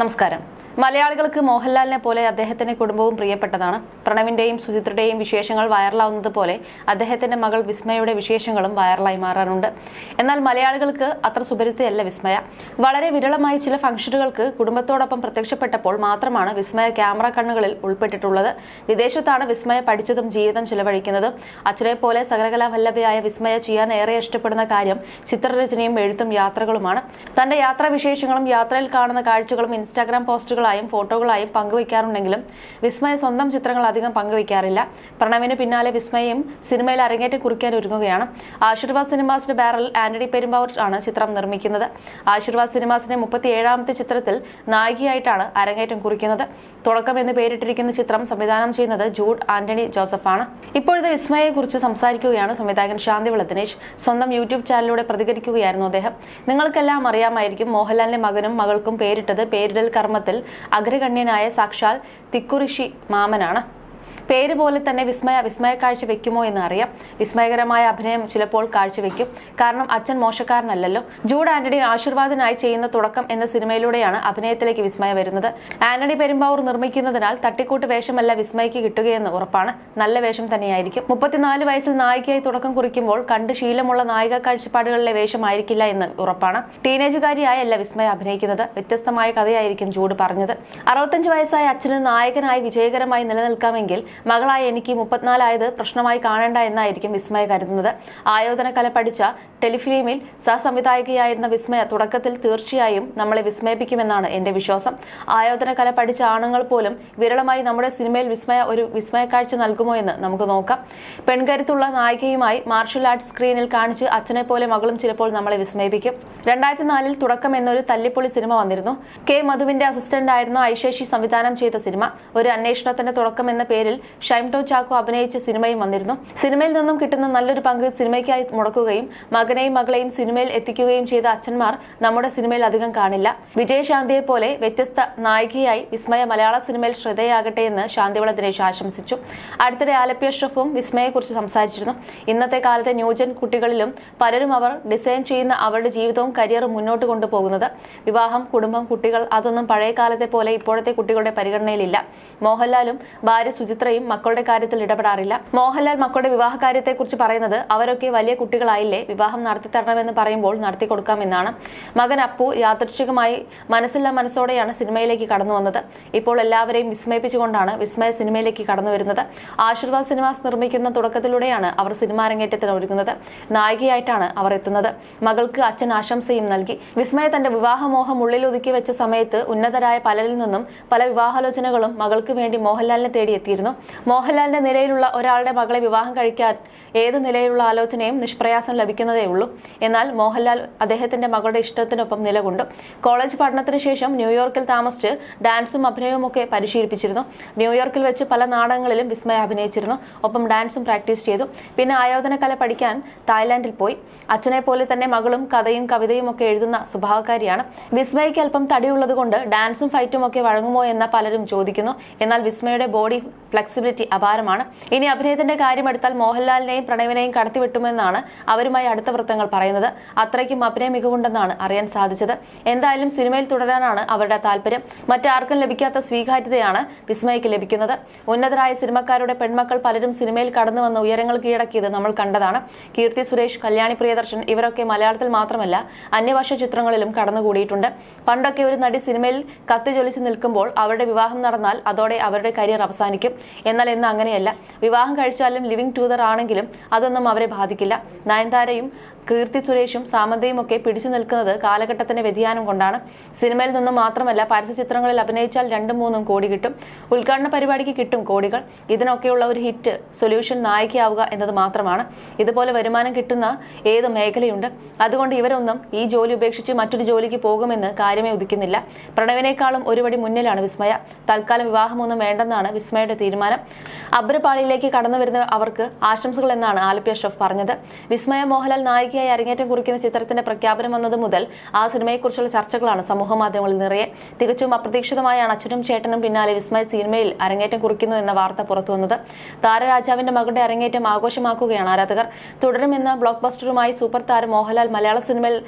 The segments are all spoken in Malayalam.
നമസ്കാരം. മലയാളികൾക്ക് മോഹൻലാലിനെ പോലെ അദ്ദേഹത്തിന്റെ കുടുംബവും പ്രിയപ്പെട്ടതാണ്. പ്രണവിന്റെയും സുചിത്രയുടെയും വിശേഷങ്ങൾ വൈറലാവുന്നത് പോലെ അദ്ദേഹത്തിന്റെ മകൾ വിസ്മയുടെ വിശേഷങ്ങളും വൈറലായി മാറാറുണ്ട്. എന്നാൽ മലയാളികൾക്ക് അത്ര സുപരിതയല്ല വിസ്മയ. വളരെ വിരളമായി ചില ഫംഗ്ഷനുകൾക്ക് കുടുംബത്തോടൊപ്പം പ്രത്യക്ഷപ്പെട്ടപ്പോൾ മാത്രമാണ് വിസ്മയ ക്യാമറ കണ്ണുകളിൽ ഉൾപ്പെട്ടിട്ടുള്ളത്. വിദേശത്താണ് വിസ്മയ പഠിച്ചതും ജീവിതം ചിലവഴിക്കുന്നതും. അച്ഛനെ പോലെ സകലകലാവല്ലഭയായ വിസ്മയ ചെയ്യാൻ ഏറെ ഇഷ്ടപ്പെടുന്ന കാര്യം ചിത്രരചനയും എഴുത്തും യാത്രകളുമാണ്. തന്റെ യാത്രാ വിശേഷങ്ങളും യാത്രയിൽ കാണുന്ന കാഴ്ചകളും ഇൻസ്റ്റാഗ്രാം പോസ്റ്റുകളായും ഫോട്ടോകളായും പങ്കുവയ്ക്കാറുണ്ടെങ്കിലും വിസ്മയ സ്വന്തം ചിത്രങ്ങൾ അധികം പങ്കുവയ്ക്കാറില്ല. പ്രണവിന് പിന്നാലെ വിസ്മയയും സിനിമയിൽ അരങ്ങേറ്റം കുറിക്കാൻ ഒരുങ്ങുകയാണ്. ആശീർവാദ് സിനിമാസിന്റെ ബാരൽ ആന്റണി പെരുമ്പാവൂർ ആണ് ചിത്രം നിർമ്മിക്കുന്നത്. ആശീർവാദ് സിനിമാസിന്റെ മുപ്പത്തി ഏഴാമത്തെ ചിത്രത്തിൽ നായികയായിട്ടാണ് അരങ്ങേറ്റം കുറിക്കുന്നത്. തുടക്കം എന്ന് പേരിട്ടിരിക്കുന്ന ചിത്രം സംവിധാനം ചെയ്യുന്നത് ജൂഡ് ആന്റണി ജോസഫാണ് ഇപ്പോഴത്തെ വിസ്മയെക്കുറിച്ച് സംസാരിക്കുകയാണ് സംവിധായകൻ ശാന്തിവിള ദിനേശ്. സ്വന്തം യൂട്യൂബ് ചാനലിലൂടെ പ്രതികരിക്കുകയായിരുന്നു അദ്ദേഹം. നിങ്ങൾക്കെല്ലാം അറിയാമായിരിക്കും മോഹൻലാലിന്റെ മകനും മകൾക്കും പേരിട്ടത് പേരിടൽ കർമ്മത്തിൽ അഗ്രഗണ്യനായ സാക്ഷാൽ തിക്കുറിഷി മാമനാണ്. പേര് പോലെ തന്നെ വിസ്മയ വിസ്മയ കാഴ്ച വെക്കുമോ എന്ന് അറിയാം വിസ്മയകരമായ അഭിനയം ചിലപ്പോൾ കാഴ്ചവെക്കും കാരണം അച്ഛൻ മോശക്കാരനല്ലല്ലോ. ജൂഡ് ആന്റണി ആശീർവാദിനായി ചെയ്യുന്ന തുടക്കം എന്ന സിനിമയിലൂടെയാണ് അഭിനയത്തിലേക്ക് വിസ്മയ വരുന്നത്. ആന്റണി പെരുമ്പാവൂർ നിർമ്മിക്കുന്നതിനാൽ തട്ടിക്കൂട്ട് വേഷമല്ല വിസ്മയ്ക്ക് കിട്ടുകയെന്ന് ഉറപ്പാണ്. നല്ല വേഷം തന്നെയായിരിക്കും. മുപ്പത്തിനാല് വയസ്സിൽ നായികയായി തുടക്കം കുറിക്കുമ്പോൾ കണ്ട് ശീലമുള്ള നായിക കാഴ്ചപ്പാടുകളിലെ വേഷമായിരിക്കില്ല എന്ന് ഉറപ്പാണ്. ടീനേജുകാരിയായല്ല വിസ്മയ അഭിനയിക്കുന്നത്. വ്യത്യസ്തമായ കഥയായിരിക്കും ജൂഡ് പറഞ്ഞത്. അറുപത്തഞ്ച് വയസ്സായ അച്ഛന് നായകനായി വിജയകരമായി നിലനിൽക്കാമെങ്കിൽ മകളായ എനിക്ക് മുപ്പത്തിനാലായത് പ്രശ്നമായി കാണേണ്ട എന്നായിരിക്കും വിസ്മയ കരുതുന്നത്. ആയോധന കല പഠിച്ച ടെലിഫിലിമിൽ സഹസംവിധായികയായിരുന്ന വിസ്മയ തുടക്കത്തിൽ തീർച്ചയായും നമ്മളെ വിസ്മയിപ്പിക്കുമെന്നാണ് എന്റെ വിശ്വാസം. ആയോധന കല പഠിച്ച ആണുങ്ങൾ പോലും വിരളമായി നമ്മുടെ സിനിമയിൽ വിസ്മയ ഒരു വിസ്മയ കാഴ്ച നൽകുമോ എന്ന് നമുക്ക് നോക്കാം. പെൺകരുത്തുള്ള നായികയുമായി മാർഷൽ ആർട്സ് സ്ക്രീനിൽ കാണിച്ച് അച്ഛനെ പോലെ മകളും ചിലപ്പോൾ നമ്മളെ വിസ്മയിപ്പിക്കും. രണ്ടായിരത്തി നാലിൽ തുടക്കം എന്നൊരു തല്ലിപ്പൊളി സിനിമ വന്നിരുന്നു. കെ മധുവിന്റെ അസിസ്റ്റന്റ് ആയിരുന്നു ഐശേഷി സംവിധാനം ചെയ്ത സിനിമ. ഒരു അന്വേഷണത്തിന്റെ തുടക്കം എന്ന പേരിൽ ഷൈംടോ ചാക്കോ അഭിനയിച്ച സിനിമയും വന്നിരുന്നു. സിനിമയിൽ നിന്നും കിട്ടുന്ന നല്ലൊരു പങ്ക് സിനിമയ്ക്കായി മുടക്കുകയും മകനെയും മകളെയും സിനിമയിൽ എത്തിക്കുകയും ചെയ്ത അച്ഛന്മാർ നമ്മുടെ സിനിമയിൽ അധികം കാണില്ല. വിജയശാന്തിയെ പോലെ വ്യത്യസ്ത നായികയായി വിസ്മയ മലയാള സിനിമയിൽ ശ്രദ്ധയാകട്ടെ എന്ന് ശാന്തിവള ദിനേശ് ആശംസിച്ചു. അടുത്തിടെ ആലപ്പി അഷ്റഫും വിസ്മയെക്കുറിച്ച് സംസാരിച്ചിരുന്നു. ഇന്നത്തെ കാലത്തെ ന്യൂജൻ കുട്ടികളിലും പലരും അവർ ഡിസൈൻ ചെയ്യുന്ന അവരുടെ ജീവിതവും കരിയറും മുന്നോട്ട് കൊണ്ടുപോകുന്നത്. വിവാഹം കുടുംബം കുട്ടികൾ അതൊന്നും പഴയ കാലത്തെ പോലെ ഇപ്പോഴത്തെ കുട്ടികളുടെ പരിഗണനയിലില്ല. മോഹൻലാലും ഭാര്യ സുചിത്രയും മക്കളുടെ കാര്യത്തിൽ ഇടപെടാറില്ല. മോഹൻലാൽ മക്കളുടെ വിവാഹ കാര്യത്തെക്കുറിച്ച് പറയുന്നത് അവരൊക്കെ വലിയ കുട്ടികളായില്ലേ? വിവാഹം നടത്തി തരണമെന്ന് പറയുമ്പോൾ നടത്തി കൊടുക്കാമെന്നാണ് മകൻ അപ്പു യാദൃച്ഛികമായി മനസ്സില്ല മനസ്സോടെയാണ് സിനിമയിലേക്ക് കടന്നു വന്നത്. ഇപ്പോൾ എല്ലാവരെയും വിസ്മയിപ്പിച്ചുകൊണ്ടാണ് വിസ്മയ സിനിമയിലേക്ക് കടന്നു വരുന്നത്. ആശീർവാദ് സിനിമാസ് നിർമ്മിക്കുന്ന തുടക്കത്തിലൂടെയാണ് അവർ സിനിമാ രംഗേറ്റത്തിന് ഒരുങ്ങുന്നത്. നായികയായിട്ടാണ് അവർ എത്തുന്നത്. മകൾക്ക് അച്ഛൻ ആശംസയും നൽകി. വിസ്മയ തന്റെ വിവാഹമോഹം ഉള്ളിൽ ഒതുക്കി വെച്ച സമയത്ത് ഉന്നതരായ പലരിൽ നിന്നും പല വിവാഹാലോചനകളും മകൾക്ക് വേണ്ടി മോഹൻലാലിനെ തേടി എത്തിയിരുന്നു. മോഹൻലാലിന്റെ നിലയിലുള്ള ഒരാളുടെ മകളെ വിവാഹം കഴിക്കാൻ ഏത് നിലയിലുള്ള ആലോചനയും നിഷ്പ്രയാസം ലഭിക്കുന്നതേ ഉള്ളൂ. എന്നാൽ മോഹൻലാൽ അദ്ദേഹത്തിന്റെ മകളുടെ ഇഷ്ടത്തിനൊപ്പം നിലകൊണ്ടു. കോളേജ് പഠനത്തിന് ശേഷം ന്യൂയോർക്കിൽ താമസിച്ച് ഡാൻസും അഭിനയവും ഒക്കെ പരിശീലിപ്പിച്ചിരുന്നു. ന്യൂയോർക്കിൽ വെച്ച് പല നാടകങ്ങളിലും വിസ്മയ അഭിനയിച്ചിരുന്നു. ഒപ്പം ഡാൻസും പ്രാക്ടീസ് ചെയ്തു. പിന്നെ ആയോധന കല പഠിക്കാൻ തായ്ലാന്റിൽ പോയി. അച്ഛനെ പോലെ തന്നെ മകളും കഥയും കവിതയും ഒക്കെ എഴുതുന്ന സ്വഭാവക്കാരിയാണ്. വിസ്മയ്ക്ക് അല്പം തടിയുള്ളത് കൊണ്ട് ഡാൻസും ഫൈറ്റും ഒക്കെ വഴങ്ങുമോ എന്ന പലരും ചോദിക്കുന്നു. എന്നാൽ വിസ്മയുടെ ബോഡി ഫ്ലെക്സിബിലിറ്റി അപാരമാണ്. ഇനി അഭിനയത്തിന്റെ കാര്യമെടുത്താൽ മോഹൻലാലിനെയും പ്രണവിനെയും കടത്തിവിട്ടുമെന്നാണ് അവരുമായി അടുത്ത വൃത്തങ്ങൾ പറയുന്നത്. അത്രയ്ക്കും അഭിനയ മികവുണ്ടെന്നാണ് അറിയാൻ സാധിച്ചത്. എന്തായാലും സിനിമയിൽ തുടരാനാണ് അവരുടെ താല്പര്യം. മറ്റാർക്കും ലഭിക്കാത്ത സ്വീകാര്യതയാണ് വിസ്മയ്ക്ക് ലഭിക്കുന്നത്. ഉന്നതരായ സിനിമക്കാരുടെ പെൺമക്കൾ പലരും സിനിമയിൽ കടന്നു വന്ന ഉയരങ്ങൾ കീഴടക്കിയത് നമ്മൾ കണ്ടതാണ്. കീർത്തി സുരേഷ് കല്യാണി പ്രിയദർശൻ ഇവരൊക്കെ മലയാളത്തിൽ മാത്രമല്ല അന്യഭാഷ ചിത്രങ്ങളിലും കടന്നുകൂടിയിട്ടുണ്ട്. പണ്ടൊക്കെ ഒരു നടി സിനിമയിൽ കത്തിജ്വലിച്ച് നിൽക്കുമ്പോൾ അവരുടെ വിവാഹം നടന്നാൽ അതോടെ അവരുടെ കരിയർ അവസാനിക്കും. എന്നാൽ ഇന്ന് അങ്ങനെയല്ല. വിവാഹം കഴിച്ചാലും ലിവിംഗ് ടൂതർ ആണെങ്കിലും അതൊന്നും അവരെ ബാധിക്കില്ല. നയൻതാരയും കീർത്തി സുരേഷും സാമന്തയും ഒക്കെ പിടിച്ചു നിൽക്കുന്നത് കാലഘട്ടത്തിന്റെ വ്യതിയാനം കൊണ്ടാണ്. സിനിമയിൽ നിന്നും മാത്രമല്ല പരസ്യ ചിത്രങ്ങളിൽ അഭിനയിച്ചാൽ രണ്ടും മൂന്നും കോടി കിട്ടും. ഉദ്ഘാടന പരിപാടിക്ക് കിട്ടും കോടികൾ. ഇതിനൊക്കെയുള്ള ഒരു ഹിറ്റ് സൊല്യൂഷൻ നായികയാവുക എന്നത് മാത്രമാണ്. ഇതുപോലെ വരുമാനം കിട്ടുന്ന ഏത് മേഖലയുണ്ട്? അതുകൊണ്ട് ഇവരൊന്നും ഈ ജോലി ഉപേക്ഷിച്ച് മറ്റൊരു ജോലിക്ക് പോകുമെന്ന് കാര്യമേ ഉദിക്കുന്നില്ല. പ്രണവിനേക്കാളും ഒരുപടി മുന്നിലാണ് വിസ്മയ. തൽക്കാലം വിവാഹമൊന്നും വേണ്ടെന്നാണ് വിസ്മയുടെ തീരുമാനം. അബ്രപാളിയിലേക്ക് കടന്നു വരുന്ന അവർക്ക് ആശംസകൾ എന്നാണ് ആലപ്പി അഷ്റഫ് പറഞ്ഞത്. വിസ്മയ മോഹൻലാൽ നായിക നായികയായി അരങ്ങേറ്റം കുറിക്കുന്ന ചിത്രത്തിന്റെ പ്രഖ്യാപനം വന്നത് മുതൽ ആ സിനിമയെക്കുറിച്ചുള്ള ചർച്ചകളാണ് സമൂഹ മാധ്യമങ്ങളിൽ നിറയെ. തികച്ചും അപ്രതീക്ഷിതമായാണ് അച്ഛനും ചേട്ടനും പിന്നാലെ വിസ്മയ സിനിമയിൽ അരങ്ങേറ്റം കുറിക്കുന്നു എന്ന വാർത്ത പുറത്തുവന്നത് താരരാജാവിന്റെ മകളുടെ അരങ്ങേറ്റം ആഘോഷമാക്കുകയാണ് ആരാധകർ. തുടരുമെന്ന ബ്ലോക്ക് ബസ്റ്ററുമായി സൂപ്പർ താരം മോഹൻലാൽ മലയാള സിനിമയിൽ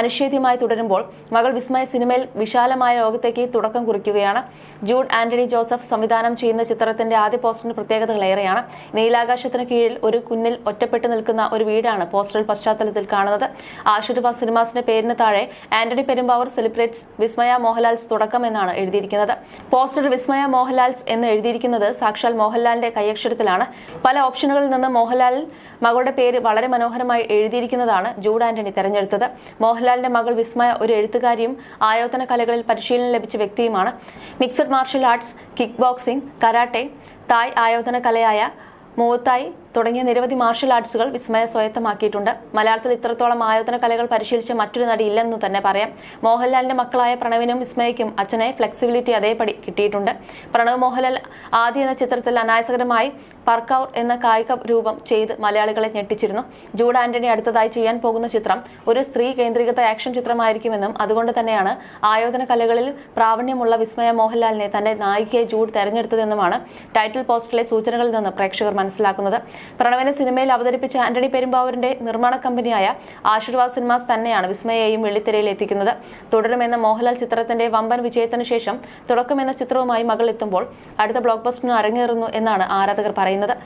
അനിഷേധ്യമായി തുടരുമ്പോൾ മകൾ വിസ്മയ സിനിമയിൽ വിശാലമായ ലോകത്തേക്ക് തുടക്കം കുറിക്കുകയാണ്. ജൂഡ് ആന്റണി ജോസഫ് സംവിധാനം ചെയ്യുന്ന ചിത്രത്തിന്റെ ആദ്യ പോസ്റ്ററിന് പ്രത്യേകതകൾ ഏറെയാണ്. നീലാകാശത്തിന് കീഴിൽ ഒരു കുന്നിൽ ഒറ്റപ്പെട്ടു നിൽക്കുന്ന ഒരു വീടാണ് പോസ്റ്ററിൽ പശ്ചാത്തലത്തിൽ കാണുന്നത്. ആശീർവാദ് സിനിമാസിന്റെ പേരിന് താഴെ ആന്റണി പെരുമ്പാവൂർ സെലിബ്രേറ്റ്സ് വിസ്മയ മോഹൻലാൽസ് തുടക്കം എന്നാണ് എഴുതിയിരിക്കുന്നത്. പോസ്റ്റർ വിസ്മയ മോഹൻലാൽസ് എന്ന് എഴുതിയിരിക്കുന്നത് സാക്ഷാൽ മോഹൻലാലിന്റെ കൈയക്ഷരത്തിലാണ്. പല ഓപ്ഷനുകളിൽ നിന്ന് മോഹൻലാൽ മകളുടെ പേര് വളരെ മനോഹരമായി എഴുതിയിരിക്കുന്നതാണ് ജൂഡ് ആന്റണി തെരഞ്ഞെടുത്തത്. മോഹൻലാലിന്റെ മകൾ വിസ്മയ ഒരു എഴുത്തുകാരിയും ആയോധന കലകളിൽ പരിശീലനം ലഭിച്ച വ്യക്തിയുമാണ്. Mixed martial arts kick boxing karate Thai ആയോധന കലയായ മൂത്തായി തുടങ്ങിയ നിരവധി മാർഷൽ ആർട്സുകൾ വിസ്മയ സ്വായത്തമാക്കിയിട്ടുണ്ട്. മലയാളത്തിൽ ഇത്രത്തോളം ആയോധന കലകൾ പരിശീലിച്ച മറ്റൊരു നടി ഇല്ലെന്ന് തന്നെ പറയാം. മോഹൻലാലിന്റെ മക്കളായ പ്രണവിനും വിസ്മയയ്ക്കും അച്ഛനെ ഫ്ലെക്സിബിലിറ്റി അതേപടി കിട്ടിയിട്ടുണ്ട്. പ്രണവ് മോഹൻലാൽ ആദ്യ എന്ന ചിത്രത്തിൽ അനായാസകരമായി പർക്കൌർ എന്ന കായിക രൂപം ചെയ്ത് മലയാളികളെ ഞെട്ടിച്ചിരുന്നു. ജൂഡ് ആന്റണി അടുത്തതായി ചെയ്യാൻ പോകുന്ന ചിത്രം ഒരു സ്ത്രീ കേന്ദ്രീകൃത ആക്ഷൻ ചിത്രമായിരിക്കുമെന്നും അതുകൊണ്ട് തന്നെയാണ് ആയോധന കലകളിൽ പ്രാവീണ്യമുള്ള വിസ്മയ മോഹൻലാലിനെ തന്റെ നായികയെ ജൂഡ് തെരഞ്ഞെടുത്തതെന്നുമാണ് ടൈറ്റിൽ പോസ്റ്ററിലെ സൂചനകളിൽ നിന്ന് പ്രേക്ഷകർ മനസ്സിലാക്കുന്നത്. പ്രണവിനെ സിനിമയിൽ അവതരിപ്പിച്ച ആന്റണി പെരുമ്പാവൂരിന്റെ നിർമ്മാണ കമ്പനിയായ ആശീർവാദ് സിനിമാസ് തന്നെയാണ് വിസ്മയെയും വെള്ളിത്തിരയിൽ എത്തിക്കുന്നത്. തുടരുമെന്ന മോഹൻലാൽ ചിത്രത്തിന്റെ വമ്പൻ വിജയത്തിന് ശേഷം തുടക്കമെന്ന ചിത്രവുമായി മകൾ എത്തുമ്പോൾ അടുത്ത ബ്ലോക്ക് ബസ്റ്ററിന് അരങ്ങേറുന്നു എന്നാണ് ആരാധകർ പറയുന്നത്.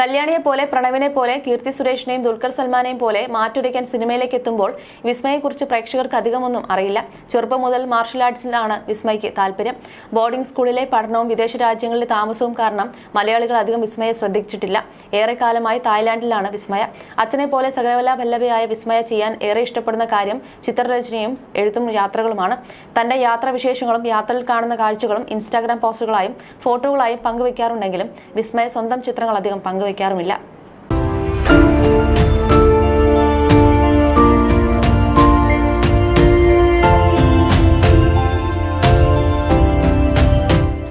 കല്യാണിയെ പോലെ പ്രണവിനെ പോലെ കീർത്തി സുരേഷിനെയും ദുൽഖർ സൽമാനെയും പോലെ മാറ്റുരയ്ക്കാൻ സിനിമയിലേക്ക് എത്തുമ്പോൾ വിസ്മയെക്കുറിച്ച് പ്രേക്ഷകർക്ക് അധികമൊന്നും അറിയില്ല. ചെറുപ്പം മുതൽ മാർഷൽ ആർട്സിലാണ് വിസ്മയ്ക്ക് താല്പര്യം. ബോർഡിംഗ് സ്കൂളിലെ പഠനവും വിദേശ രാജ്യങ്ങളിലെ താമസവും കാരണം മലയാളികൾ അധികം വിസ്മയെ ശ്രദ്ധിച്ചിട്ടില്ല. ഏറെക്കാലമായി തായ്ലാന്റിലാണ് വിസ്മയ. അച്ഛനെ പോലെ സകലവല ഭല്ലഭയായ വിസ്മയ ചെയ്യാൻ ഏറെ ഇഷ്ടപ്പെടുന്ന കാര്യം ചിത്രരചനയും എഴുത്തും യാത്രകളുമാണ്. തന്റെ യാത്രാവിശേഷങ്ങളും യാത്രയിൽ കാണുന്ന കാഴ്ചകളും ഇൻസ്റ്റാഗ്രാം പോസ്റ്റുകളായും ഫോട്ടോകളായും പങ്കുവയ്ക്കാറുണ്ടെങ്കിലും വിസ്മയ സ്വന്തം ചിത്രങ്ങൾ അധികം പങ്കുവയ്ക്കാറുമില്ല